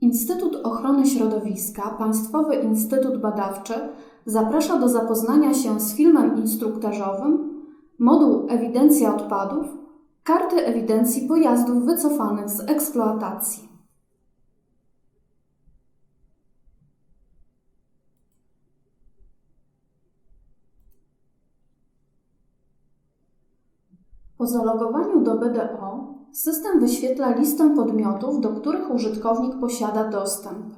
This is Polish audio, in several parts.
Instytut Ochrony Środowiska, Państwowy Instytut Badawczy zaprasza do zapoznania się z filmem instruktażowym Moduł Ewidencja odpadów Karty ewidencji pojazdów wycofanych z eksploatacji. Po zalogowaniu do BDO system wyświetla listę podmiotów, do których użytkownik posiada dostęp.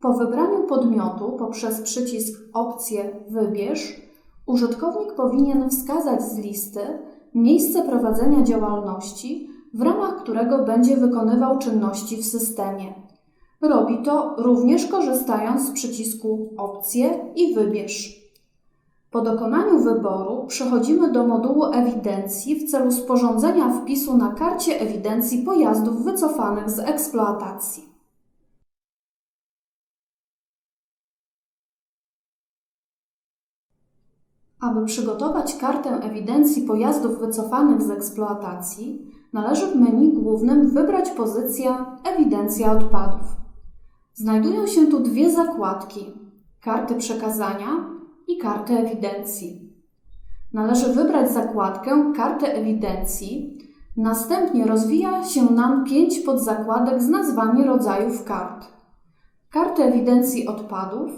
Po wybraniu podmiotu poprzez przycisk Opcje Wybierz, użytkownik powinien wskazać z listy miejsce prowadzenia działalności, w ramach którego będzie wykonywał czynności w systemie. Robi to również korzystając z przycisku Opcje i Wybierz. Po dokonaniu wyboru przechodzimy do modułu ewidencji w celu sporządzenia wpisu na karcie ewidencji pojazdów wycofanych z eksploatacji. Aby przygotować kartę ewidencji pojazdów wycofanych z eksploatacji, należy w menu głównym wybrać pozycję Ewidencja odpadów. Znajdują się tu dwie zakładki: karty przekazania i kartę ewidencji. Należy wybrać zakładkę Kartę ewidencji. Następnie rozwija się nam pięć podzakładek z nazwami rodzajów kart: kartę ewidencji odpadów,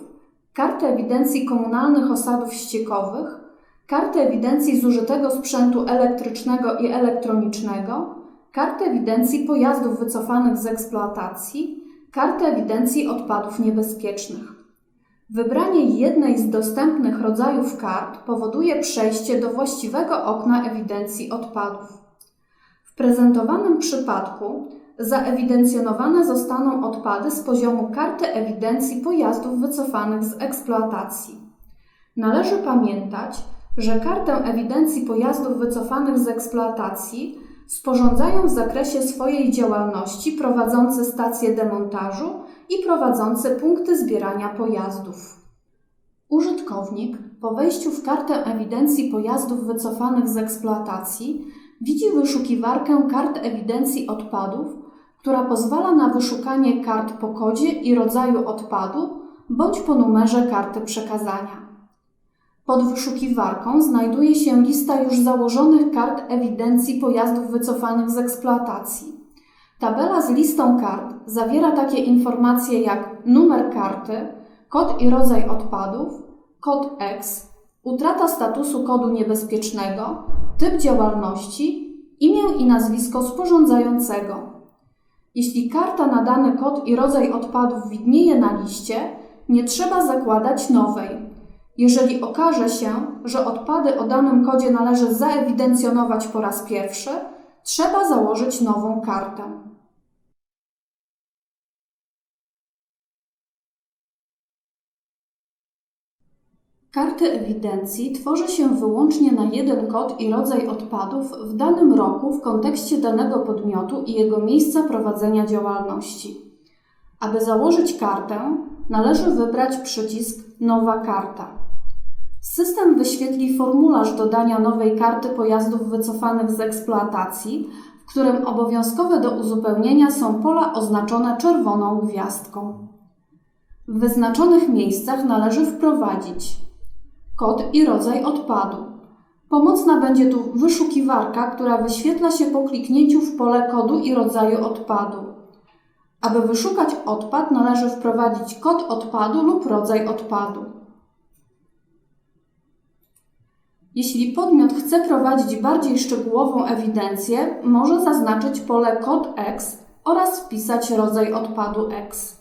kartę ewidencji komunalnych osadów ściekowych, kartę ewidencji zużytego sprzętu elektrycznego i elektronicznego, kartę ewidencji pojazdów wycofanych z eksploatacji, kartę ewidencji odpadów niebezpiecznych. Wybranie jednej z dostępnych rodzajów kart powoduje przejście do właściwego okna ewidencji odpadów. W prezentowanym przypadku zaewidencjonowane zostaną odpady z poziomu karty ewidencji pojazdów wycofanych z eksploatacji. Należy pamiętać, że kartę ewidencji pojazdów wycofanych z eksploatacji sporządzają w zakresie swojej działalności prowadzący stacje demontażu i prowadzący punkty zbierania pojazdów. Użytkownik po wejściu w kartę ewidencji pojazdów wycofanych z eksploatacji widzi wyszukiwarkę kart ewidencji odpadów, która pozwala na wyszukanie kart po kodzie i rodzaju odpadu bądź po numerze karty przekazania. Pod wyszukiwarką znajduje się lista już założonych kart ewidencji pojazdów wycofanych z eksploatacji. Tabela z listą kart zawiera takie informacje jak numer karty, kod i rodzaj odpadów, kod X, utrata statusu kodu niebezpiecznego, typ działalności, imię i nazwisko sporządzającego. Jeśli karta na dany kod i rodzaj odpadów widnieje na liście, nie trzeba zakładać nowej. Jeżeli okaże się, że odpady o danym kodzie należy zaewidencjonować po raz pierwszy, trzeba założyć nową kartę. Karty ewidencji tworzy się wyłącznie na jeden kod i rodzaj odpadów w danym roku w kontekście danego podmiotu i jego miejsca prowadzenia działalności. Aby założyć kartę, należy wybrać przycisk Nowa karta. System wyświetli formularz dodania nowej karty pojazdów wycofanych z eksploatacji, w którym obowiązkowe do uzupełnienia są pola oznaczone czerwoną gwiazdką. W wyznaczonych miejscach należy wprowadzić kod i rodzaj odpadu. Pomocna będzie tu wyszukiwarka, która wyświetla się po kliknięciu w pole kodu i rodzaju odpadu. Aby wyszukać odpad, należy wprowadzić kod odpadu lub rodzaj odpadu. Jeśli podmiot chce prowadzić bardziej szczegółową ewidencję, może zaznaczyć pole kod X oraz wpisać rodzaj odpadu X.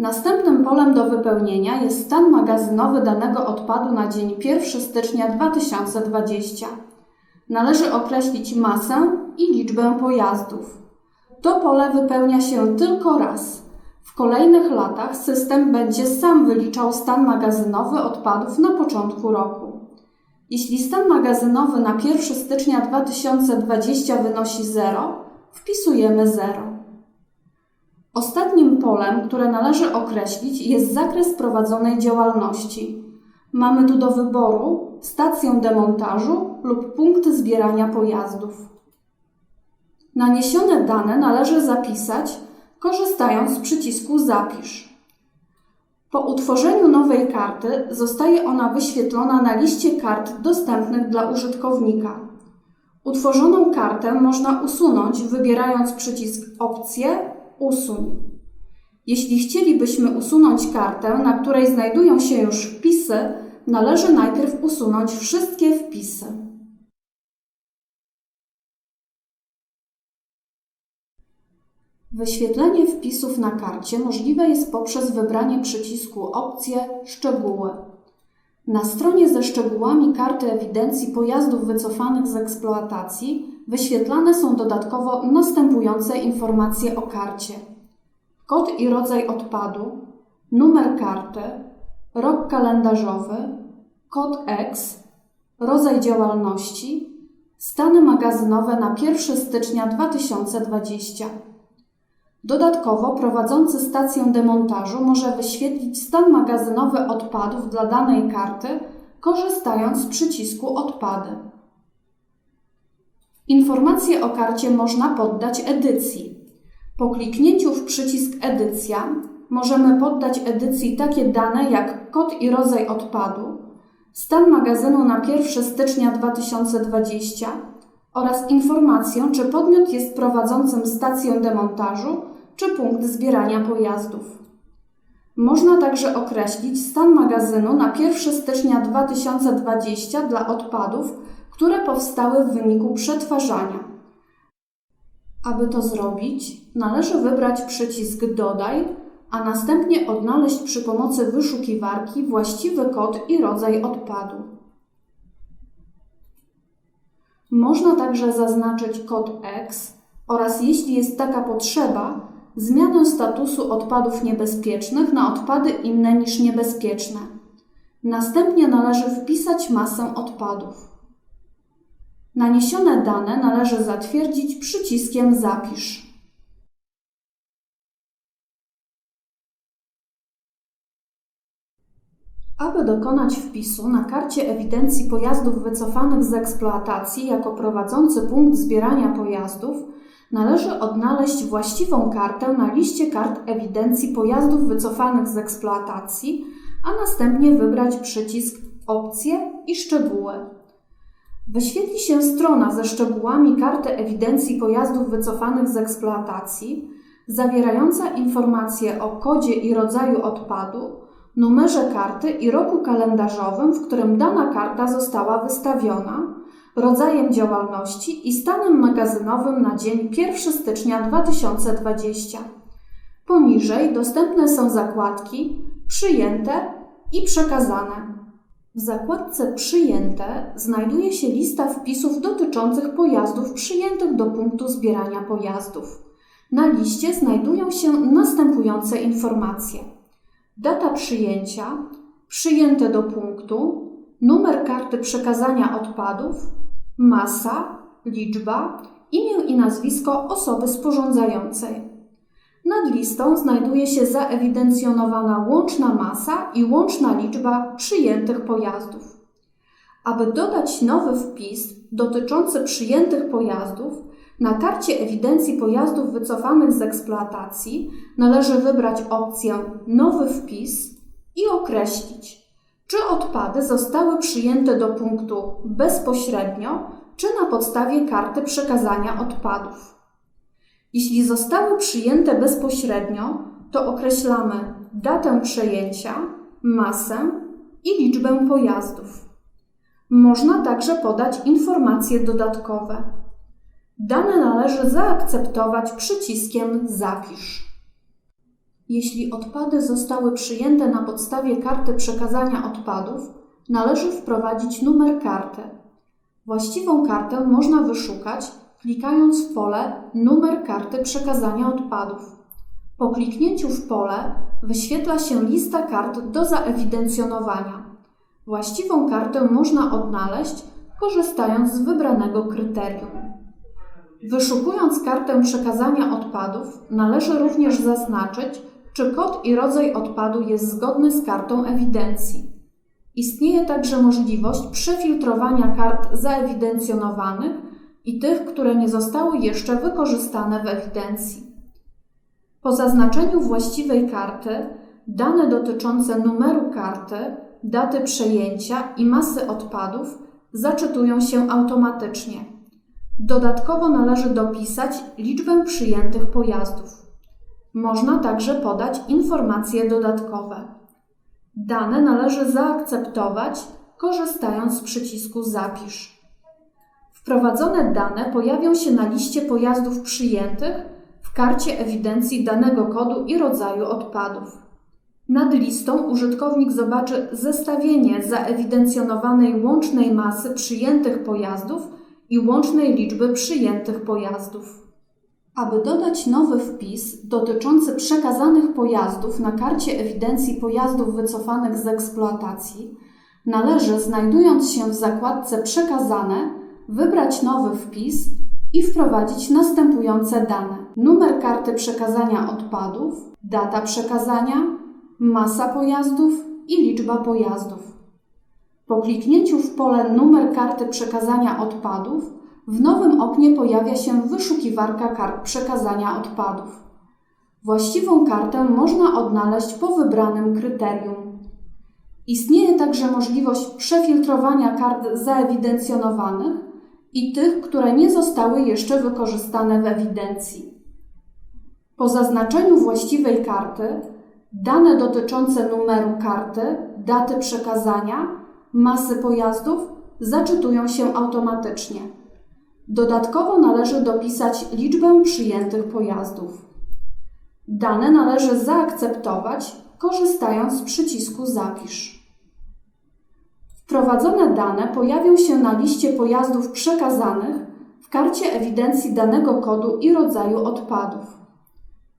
Następnym polem do wypełnienia jest stan magazynowy danego odpadu na dzień 1 stycznia 2020. Należy określić masę i liczbę pojazdów. To pole wypełnia się tylko raz. W kolejnych latach system będzie sam wyliczał stan magazynowy odpadów na początku roku. Jeśli stan magazynowy na 1 stycznia 2020 wynosi 0, wpisujemy 0. Ostatnim polem, które należy określić, jest zakres prowadzonej działalności. Mamy tu do wyboru stację demontażu lub punkty zbierania pojazdów. Naniesione dane należy zapisać korzystając z przycisku Zapisz. Po utworzeniu nowej karty zostaje ona wyświetlona na liście kart dostępnych dla użytkownika. Utworzoną kartę można usunąć wybierając przycisk Opcje Usuń. Jeśli chcielibyśmy usunąć kartę, na której znajdują się już wpisy, należy najpierw usunąć wszystkie wpisy. Wyświetlenie wpisów na karcie możliwe jest poprzez wybranie przycisku Opcje Szczegóły. Na stronie ze szczegółami karty ewidencji pojazdów wycofanych z eksploatacji wyświetlane są dodatkowo następujące informacje o karcie: kod i rodzaj odpadu, numer karty, rok kalendarzowy, kod X, rodzaj działalności, stany magazynowe na 1 stycznia 2020. Dodatkowo prowadzący stację demontażu może wyświetlić stan magazynowy odpadów dla danej karty, korzystając z przycisku Odpady. Informacje o karcie można poddać edycji. Po kliknięciu w przycisk Edycja możemy poddać edycji takie dane jak kod i rodzaj odpadu, stan magazynu na 1 stycznia 2020 oraz informację, czy podmiot jest prowadzącym stację demontażu czy punkt zbierania pojazdów. Można także określić stan magazynu na 1 stycznia 2020 dla odpadów, które powstały w wyniku przetwarzania. Aby to zrobić, należy wybrać przycisk Dodaj, a następnie odnaleźć przy pomocy wyszukiwarki właściwy kod i rodzaj odpadu. Można także zaznaczyć kod X oraz jeśli jest taka potrzeba, zmianę statusu odpadów niebezpiecznych na odpady inne niż niebezpieczne. Następnie należy wpisać masę odpadów. Naniesione dane należy zatwierdzić przyciskiem Zapisz. Aby dokonać wpisu na karcie ewidencji pojazdów wycofanych z eksploatacji jako prowadzący punkt zbierania pojazdów, należy odnaleźć właściwą kartę na liście kart ewidencji pojazdów wycofanych z eksploatacji, a następnie wybrać przycisk Opcje i Szczegóły. Wyświetli się strona ze szczegółami karty ewidencji pojazdów wycofanych z eksploatacji, zawierająca informacje o kodzie i rodzaju odpadu, numerze karty i roku kalendarzowym, w którym dana karta została wystawiona, rodzajem działalności i stanem magazynowym na dzień 1 stycznia 2020. Poniżej dostępne są zakładki przyjęte i przekazane. W zakładce Przyjęte znajduje się lista wpisów dotyczących pojazdów przyjętych do punktu zbierania pojazdów. Na liście znajdują się następujące informacje: data przyjęcia, przyjęte do punktu, numer karty przekazania odpadów, masa, liczba, imię i nazwisko osoby sporządzającej. Nad listą znajduje się zaewidencjonowana łączna masa i łączna liczba przyjętych pojazdów. Aby dodać nowy wpis dotyczący przyjętych pojazdów, na karcie ewidencji pojazdów wycofanych z eksploatacji należy wybrać opcję Nowy wpis i określić, czy odpady zostały przyjęte do punktu bezpośrednio, czy na podstawie karty przekazania odpadów. Jeśli zostały przyjęte bezpośrednio, to określamy datę przejęcia, masę i liczbę pojazdów. Można także podać informacje dodatkowe. Dane należy zaakceptować przyciskiem Zapisz. Jeśli odpady zostały przyjęte na podstawie karty przekazania odpadów, należy wprowadzić numer karty. Właściwą kartę można wyszukać klikając w pole Numer karty przekazania odpadów. Po kliknięciu w pole wyświetla się lista kart do zaewidencjonowania. Właściwą kartę można odnaleźć korzystając z wybranego kryterium. Wyszukując kartę przekazania odpadów, należy również zaznaczyć, czy kod i rodzaj odpadu jest zgodny z kartą ewidencji. Istnieje także możliwość przefiltrowania kart zaewidencjonowanych i tych, które nie zostały jeszcze wykorzystane w ewidencji. Po zaznaczeniu właściwej karty, dane dotyczące numeru karty, daty przejęcia i masy odpadów zaczytują się automatycznie. Dodatkowo należy dopisać liczbę przyjętych pojazdów. Można także podać informacje dodatkowe. Dane należy zaakceptować, korzystając z przycisku Zapisz. Wprowadzone dane pojawią się na liście pojazdów przyjętych w karcie ewidencji danego kodu i rodzaju odpadów. Nad listą użytkownik zobaczy zestawienie zaewidencjonowanej łącznej masy przyjętych pojazdów i łącznej liczby przyjętych pojazdów. Aby dodać nowy wpis dotyczący przekazanych pojazdów na karcie ewidencji pojazdów wycofanych z eksploatacji, należy, znajdując się w zakładce Przekazane, wybrać nowy wpis i wprowadzić następujące dane: numer karty przekazania odpadów, data przekazania, masa pojazdów i liczba pojazdów. Po kliknięciu w pole numer karty przekazania odpadów, w nowym oknie pojawia się wyszukiwarka kart przekazania odpadów. Właściwą kartę można odnaleźć po wybranym kryterium. Istnieje także możliwość przefiltrowania kart zaewidencjonowanych i tych, które nie zostały jeszcze wykorzystane w ewidencji. Po zaznaczeniu właściwej karty, dane dotyczące numeru karty, daty przekazania, masy pojazdów zaczytują się automatycznie. Dodatkowo należy dopisać liczbę przyjętych pojazdów. Dane należy zaakceptować, korzystając z przycisku Zapisz. Wprowadzone dane pojawią się na liście pojazdów przekazanych w karcie ewidencji danego kodu i rodzaju odpadów.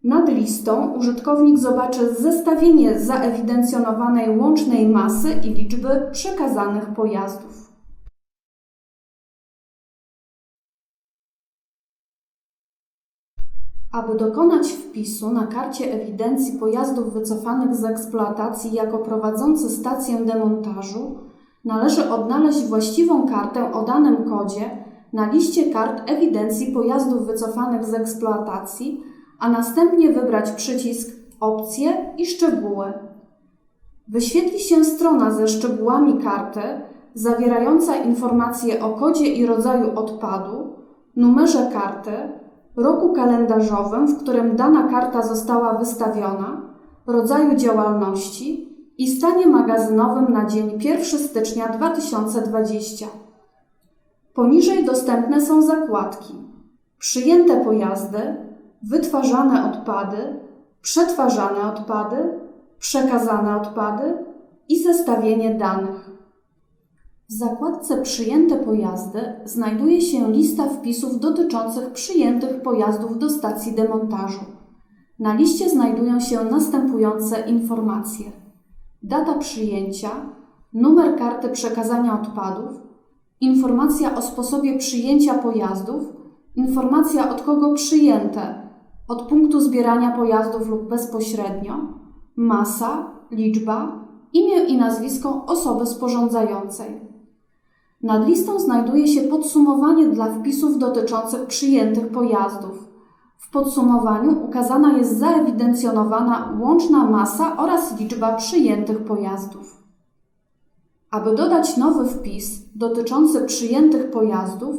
Nad listą użytkownik zobaczy zestawienie zaewidencjonowanej łącznej masy i liczby przekazanych pojazdów. Aby dokonać wpisu na karcie ewidencji pojazdów wycofanych z eksploatacji jako prowadzący stację demontażu, należy odnaleźć właściwą kartę o danym kodzie na liście kart ewidencji pojazdów wycofanych z eksploatacji, a następnie wybrać przycisk Opcje i Szczegóły. Wyświetli się strona ze szczegółami karty, zawierająca informacje o kodzie i rodzaju odpadu, numerze karty, roku kalendarzowym, w którym dana karta została wystawiona, rodzaju działalności i stanie magazynowym na dzień 1 stycznia 2020. Poniżej dostępne są zakładki: przyjęte pojazdy, wytwarzane odpady, przetwarzane odpady, przekazane odpady i zestawienie danych. W zakładce Przyjęte pojazdy znajduje się lista wpisów dotyczących przyjętych pojazdów do stacji demontażu. Na liście znajdują się następujące informacje: data przyjęcia, numer karty przekazania odpadów, informacja o sposobie przyjęcia pojazdów, informacja od kogo przyjęte, od punktu zbierania pojazdów lub bezpośrednio, masa, liczba, imię i nazwisko osoby sporządzającej. Nad listą znajduje się podsumowanie dla wpisów dotyczących przyjętych pojazdów. Podsumowaniu ukazana jest zaewidencjonowana łączna masa oraz liczba przyjętych pojazdów. Aby dodać nowy wpis dotyczący przyjętych pojazdów,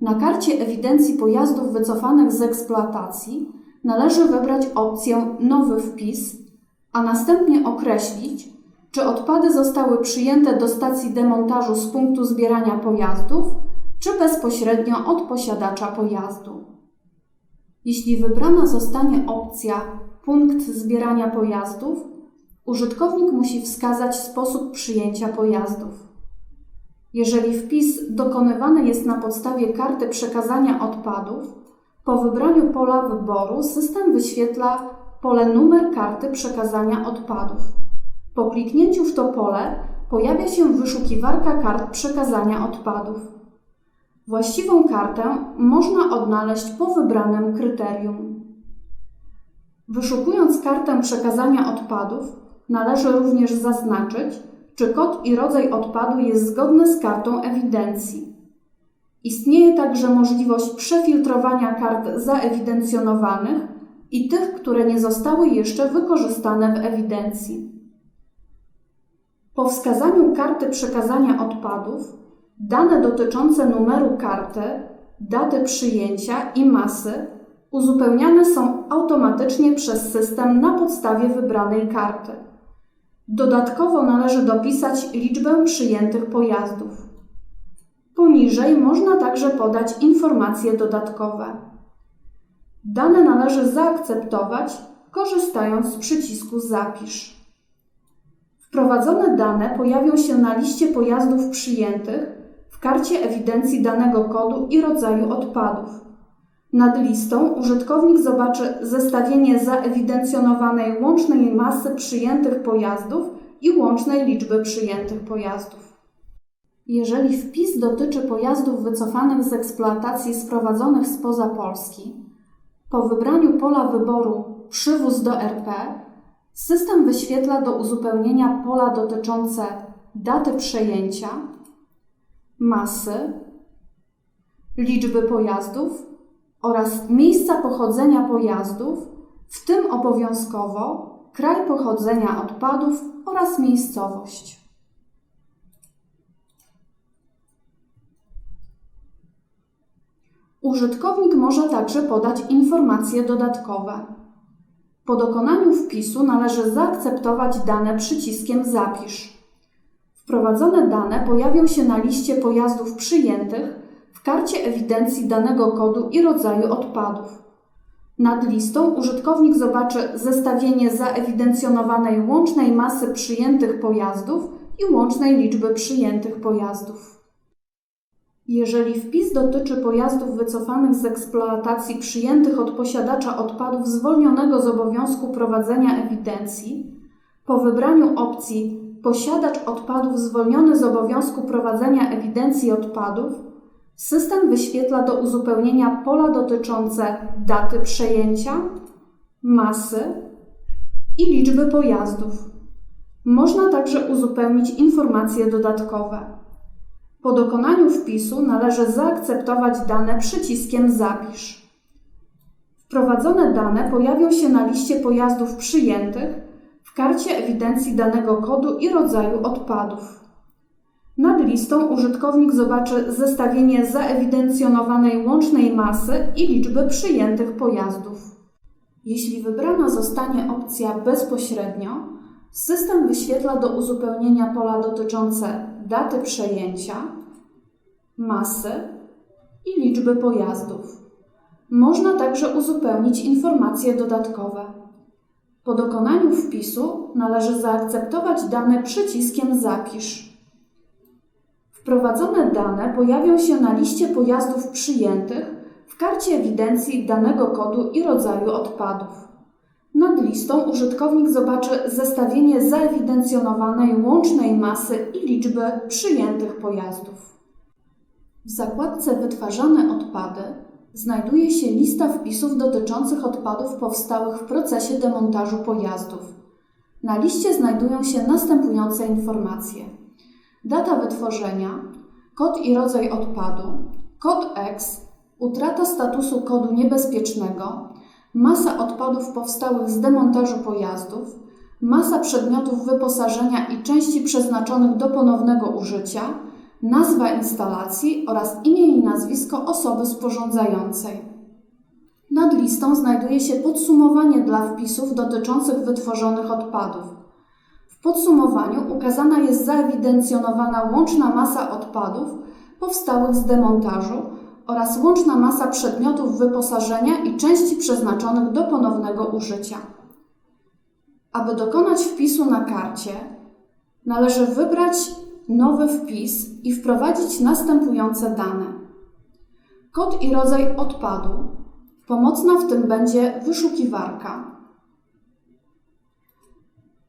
na karcie ewidencji pojazdów wycofanych z eksploatacji należy wybrać opcję Nowy wpis, a następnie określić, czy odpady zostały przyjęte do stacji demontażu z punktu zbierania pojazdów, czy bezpośrednio od posiadacza pojazdu. Jeśli wybrana zostanie opcja punkt zbierania pojazdów, użytkownik musi wskazać sposób przyjęcia pojazdów. Jeżeli wpis dokonywany jest na podstawie karty przekazania odpadów, po wybraniu pola wyboru system wyświetla pole numer karty przekazania odpadów. Po kliknięciu w to pole pojawia się wyszukiwarka kart przekazania odpadów. Właściwą kartę można odnaleźć po wybranym kryterium. Wyszukując kartę przekazania odpadów, należy również zaznaczyć, czy kod i rodzaj odpadu jest zgodny z kartą ewidencji. Istnieje także możliwość przefiltrowania kart zaewidencjonowanych i tych, które nie zostały jeszcze wykorzystane w ewidencji. Po wskazaniu karty przekazania odpadów, dane dotyczące numeru karty, daty przyjęcia i masy uzupełniane są automatycznie przez system na podstawie wybranej karty. Dodatkowo należy dopisać liczbę przyjętych pojazdów. Poniżej można także podać informacje dodatkowe. Dane należy zaakceptować, korzystając z przycisku Zapisz. Wprowadzone dane pojawią się na liście pojazdów przyjętych w karcie ewidencji danego kodu i rodzaju odpadów. Nad listą użytkownik zobaczy zestawienie zaewidencjonowanej łącznej masy przyjętych pojazdów i łącznej liczby przyjętych pojazdów. Jeżeli wpis dotyczy pojazdów wycofanych z eksploatacji sprowadzonych spoza Polski, po wybraniu pola wyboru Przywóz do RP, system wyświetla do uzupełnienia pola dotyczące daty przejęcia, masy, liczby pojazdów oraz miejsca pochodzenia pojazdów, w tym obowiązkowo kraj pochodzenia odpadów oraz miejscowość. Użytkownik może także podać informacje dodatkowe. Po dokonaniu wpisu należy zaakceptować dane przyciskiem Zapisz. Wprowadzone dane pojawią się na liście pojazdów przyjętych w karcie ewidencji danego kodu i rodzaju odpadów. Nad listą użytkownik zobaczy zestawienie zaewidencjonowanej łącznej masy przyjętych pojazdów i łącznej liczby przyjętych pojazdów. Jeżeli wpis dotyczy pojazdów wycofanych z eksploatacji przyjętych od posiadacza odpadów zwolnionego z obowiązku prowadzenia ewidencji, po wybraniu opcji Posiadacz odpadów zwolniony z obowiązku prowadzenia ewidencji odpadów, system wyświetla do uzupełnienia pola dotyczące daty przejęcia, masy i liczby pojazdów. Można także uzupełnić informacje dodatkowe. Po dokonaniu wpisu należy zaakceptować dane przyciskiem Zapisz. Wprowadzone dane pojawią się na liście pojazdów przyjętych karcie ewidencji danego kodu i rodzaju odpadów. Nad listą użytkownik zobaczy zestawienie zaewidencjonowanej łącznej masy i liczby przyjętych pojazdów. Jeśli wybrana zostanie opcja bezpośrednio, system wyświetla do uzupełnienia pola dotyczące daty przejęcia, masy i liczby pojazdów. Można także uzupełnić informacje dodatkowe. Po dokonaniu wpisu należy zaakceptować dane przyciskiem Zapisz. Wprowadzone dane pojawią się na liście pojazdów przyjętych w karcie ewidencji danego kodu i rodzaju odpadów. Nad listą użytkownik zobaczy zestawienie zaewidencjonowanej łącznej masy i liczby przyjętych pojazdów. W zakładce Wytwarzane odpady znajduje się lista wpisów dotyczących odpadów powstałych w procesie demontażu pojazdów. Na liście znajdują się następujące informacje: data wytworzenia, kod i rodzaj odpadu, kod X, utrata statusu kodu niebezpiecznego, masa odpadów powstałych z demontażu pojazdów, masa przedmiotów wyposażenia i części przeznaczonych do ponownego użycia, nazwa instalacji oraz imię i nazwisko osoby sporządzającej. Nad listą znajduje się podsumowanie dla wpisów dotyczących wytworzonych odpadów. W podsumowaniu ukazana jest zaewidencjonowana łączna masa odpadów powstałych z demontażu oraz łączna masa przedmiotów wyposażenia i części przeznaczonych do ponownego użycia. Aby dokonać wpisu na karcie, należy wybrać nowy wpis i wprowadzić następujące dane. Kod i rodzaj odpadu. Pomocna w tym będzie wyszukiwarka.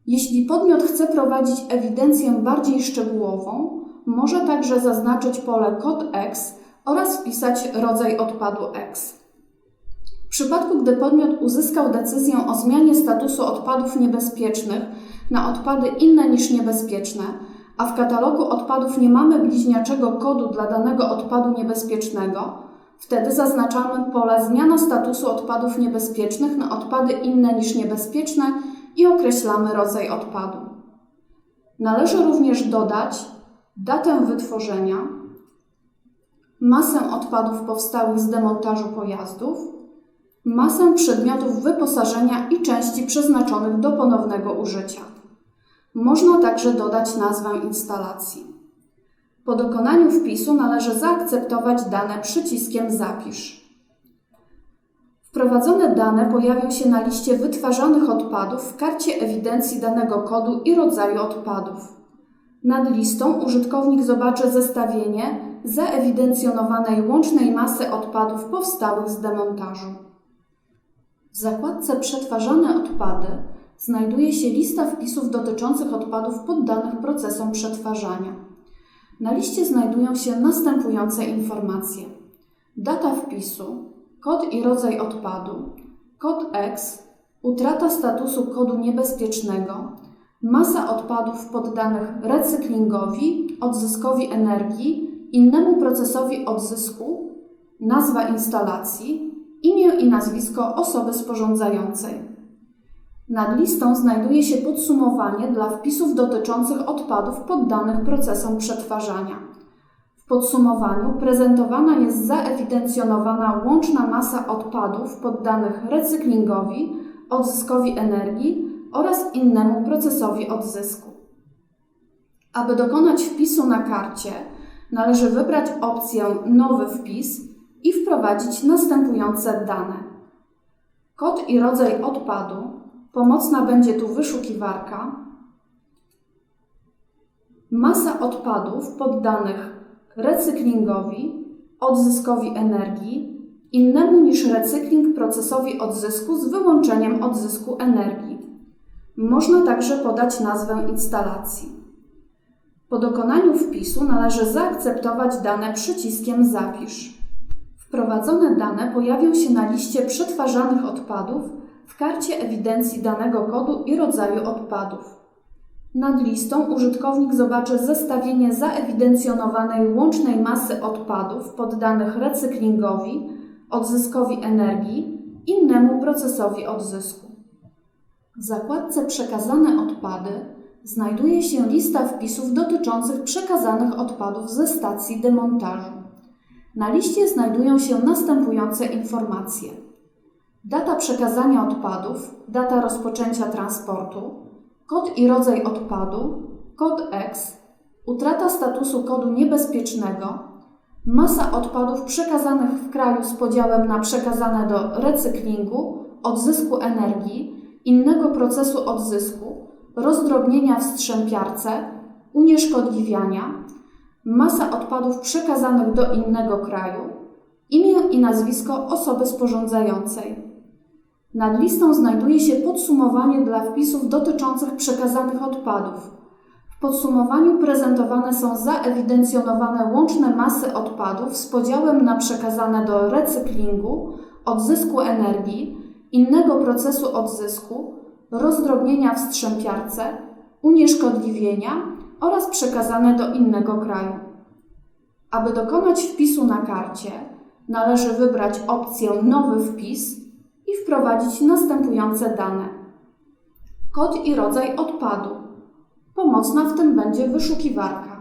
Jeśli podmiot chce prowadzić ewidencję bardziej szczegółową, może także zaznaczyć pole kod X oraz wpisać rodzaj odpadu X. W przypadku, gdy podmiot uzyskał decyzję o zmianie statusu odpadów niebezpiecznych na odpady inne niż niebezpieczne, a w katalogu odpadów nie mamy bliźniaczego kodu dla danego odpadu niebezpiecznego, Wtedy zaznaczamy pole zmiana statusu odpadów niebezpiecznych na odpady inne niż niebezpieczne i określamy rodzaj odpadu. Należy również dodać datę wytworzenia, masę odpadów powstałych z demontażu pojazdów, masę przedmiotów wyposażenia i części przeznaczonych do ponownego użycia. Można także dodać nazwę instalacji. Po dokonaniu wpisu należy zaakceptować dane przyciskiem Zapisz. Wprowadzone dane pojawią się na liście wytwarzanych odpadów w karcie ewidencji danego kodu i rodzaju odpadów. Nad listą użytkownik zobaczy zestawienie zaewidencjonowanej łącznej masy odpadów powstałych z demontażu. W zakładce Przetwarzane odpady znajduje się lista wpisów dotyczących odpadów poddanych procesom przetwarzania. Na liście znajdują się następujące informacje: data wpisu, kod i rodzaj odpadu, kod X, utrata statusu kodu niebezpiecznego, masa odpadów poddanych recyklingowi, odzyskowi energii, innemu procesowi odzysku, nazwa instalacji, imię i nazwisko osoby sporządzającej. Nad listą znajduje się podsumowanie dla wpisów dotyczących odpadów poddanych procesom przetwarzania. W podsumowaniu prezentowana jest zaewidencjonowana łączna masa odpadów poddanych recyklingowi, odzyskowi energii oraz innemu procesowi odzysku. Aby dokonać wpisu na karcie, należy wybrać opcję Nowy wpis i wprowadzić następujące dane: kod i rodzaj odpadu, Pomocna będzie tu wyszukiwarka. Masa odpadów poddanych recyklingowi, odzyskowi energii, innemu niż recykling procesowi odzysku z wyłączeniem odzysku energii. Można także podać nazwę instalacji. Po dokonaniu wpisu należy zaakceptować dane przyciskiem Zapisz. Wprowadzone dane pojawią się na liście przetwarzanych odpadów w karcie ewidencji danego kodu i rodzaju odpadów. Nad listą użytkownik zobaczy zestawienie zaewidencjonowanej łącznej masy odpadów poddanych recyklingowi, odzyskowi energii, innemu procesowi odzysku. W zakładce Przekazane odpady znajduje się lista wpisów dotyczących przekazanych odpadów ze stacji demontażu. Na liście znajdują się następujące informacje data przekazania odpadów, data rozpoczęcia transportu, kod i rodzaj odpadu, kod X, utrata statusu kodu niebezpiecznego, masa odpadów przekazanych w kraju z podziałem na przekazane do recyklingu, odzysku energii, innego procesu odzysku, rozdrobnienia w strzępiarce, unieszkodliwiania, masa odpadów przekazanych do innego kraju, imię i nazwisko osoby sporządzającej. Nad listą znajduje się podsumowanie dla wpisów dotyczących przekazanych odpadów. W podsumowaniu prezentowane są zaewidencjonowane łączne masy odpadów z podziałem na przekazane do recyklingu, odzysku energii, innego procesu odzysku, rozdrobnienia w strzępiarce, unieszkodliwienia oraz przekazane do innego kraju. Aby dokonać wpisu na karcie, należy wybrać opcję Nowy wpis i wprowadzić następujące dane: kod i rodzaj odpadu. Pomocna w tym będzie wyszukiwarka.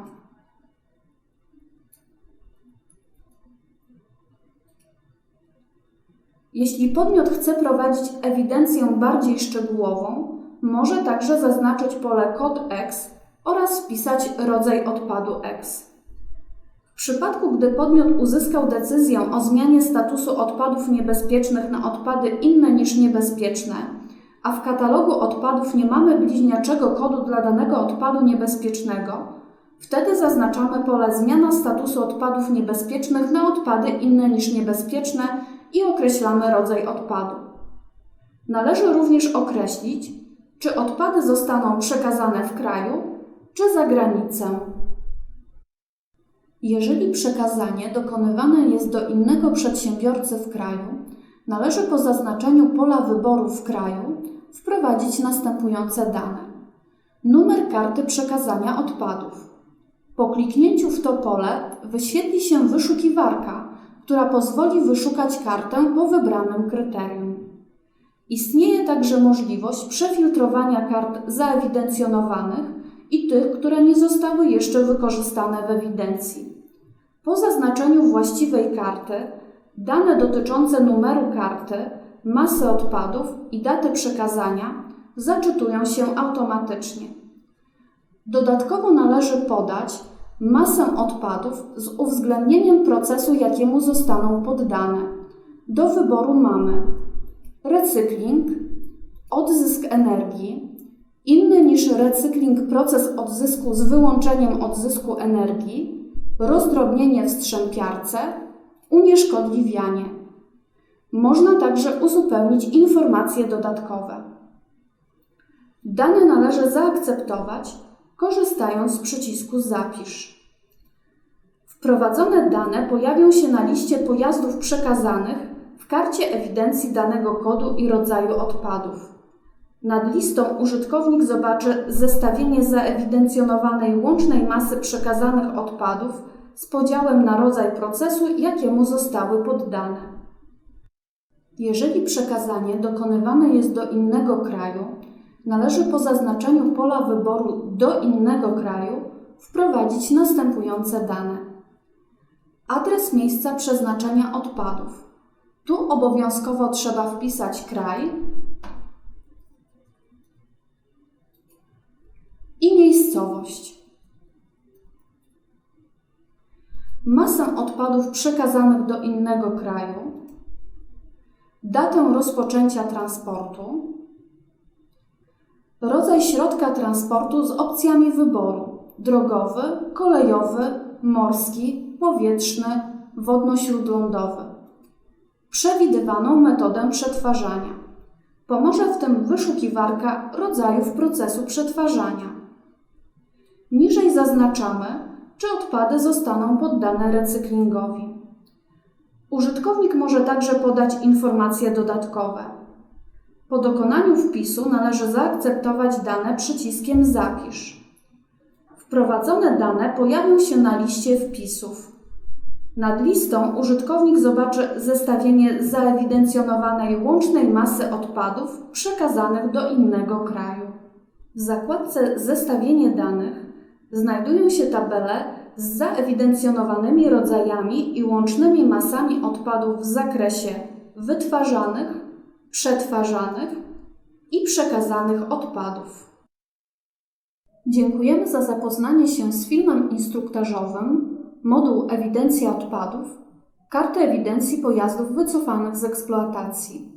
Jeśli podmiot chce prowadzić ewidencję bardziej szczegółową, może także zaznaczyć pole kod X oraz wpisać rodzaj odpadu X. W przypadku, gdy podmiot uzyskał decyzję o zmianie statusu odpadów niebezpiecznych na odpady inne niż niebezpieczne, a w katalogu odpadów nie mamy bliźniaczego kodu dla danego odpadu niebezpiecznego, wtedy zaznaczamy pole Zmiana statusu odpadów niebezpiecznych na odpady inne niż niebezpieczne i określamy rodzaj odpadu. Należy również określić, czy odpady zostaną przekazane w kraju, czy za granicę. Jeżeli przekazanie dokonywane jest do innego przedsiębiorcy w kraju, należy po zaznaczeniu pola wyboru w kraju wprowadzić następujące dane: numer karty przekazania odpadów. Po kliknięciu w to pole wyświetli się wyszukiwarka, która pozwoli wyszukać kartę po wybranym kryterium. Istnieje także możliwość przefiltrowania kart zaewidencjonowanych i tych, które nie zostały jeszcze wykorzystane w ewidencji. Po zaznaczeniu właściwej karty, dane dotyczące numeru karty, masy odpadów i daty przekazania zaczytują się automatycznie. Dodatkowo należy podać masę odpadów z uwzględnieniem procesu, jakiemu zostaną poddane. Do wyboru mamy recykling, odzysk energii, inny niż recykling proces odzysku z wyłączeniem odzysku energii, rozdrobnienie w strzępiarce, unieszkodliwianie. Można także uzupełnić informacje dodatkowe. Dane należy zaakceptować, korzystając z przycisku Zapisz. Wprowadzone dane pojawią się na liście pojazdów przekazanych w karcie ewidencji danego kodu i rodzaju odpadów. Nad listą użytkownik zobaczy zestawienie zaewidencjonowanej łącznej masy przekazanych odpadów z podziałem na rodzaj procesu, jakiemu zostały poddane. Jeżeli przekazanie dokonywane jest do innego kraju, należy po zaznaczeniu pola wyboru do innego kraju wprowadzić następujące dane. Adres miejsca przeznaczenia odpadów. Tu obowiązkowo trzeba wpisać kraj miejscowość. Masę odpadów przekazanych do innego kraju, datę rozpoczęcia transportu, rodzaj środka transportu z opcjami wyboru drogowy, kolejowy, morski, powietrzny, wodno-śródlądowy. Przewidywaną metodę przetwarzania. Pomoże w tym wyszukiwarka rodzajów procesu przetwarzania. Niżej zaznaczamy, czy odpady zostaną poddane recyklingowi. Użytkownik może także podać informacje dodatkowe. Po dokonaniu wpisu należy zaakceptować dane przyciskiem Zapisz. Wprowadzone dane pojawią się na liście wpisów. Nad listą użytkownik zobaczy zestawienie zaewidencjonowanej łącznej masy odpadów przekazanych do innego kraju. W zakładce Zestawienie danych znajdują się tabele z zaewidencjonowanymi rodzajami i łącznymi masami odpadów w zakresie wytwarzanych, przetwarzanych i przekazanych odpadów. Dziękujemy za zapoznanie się z filmem instruktażowym moduł Ewidencja odpadów, kartę ewidencji pojazdów wycofanych z eksploatacji.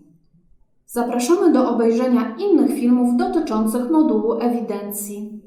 Zapraszamy do obejrzenia innych filmów dotyczących modułu ewidencji.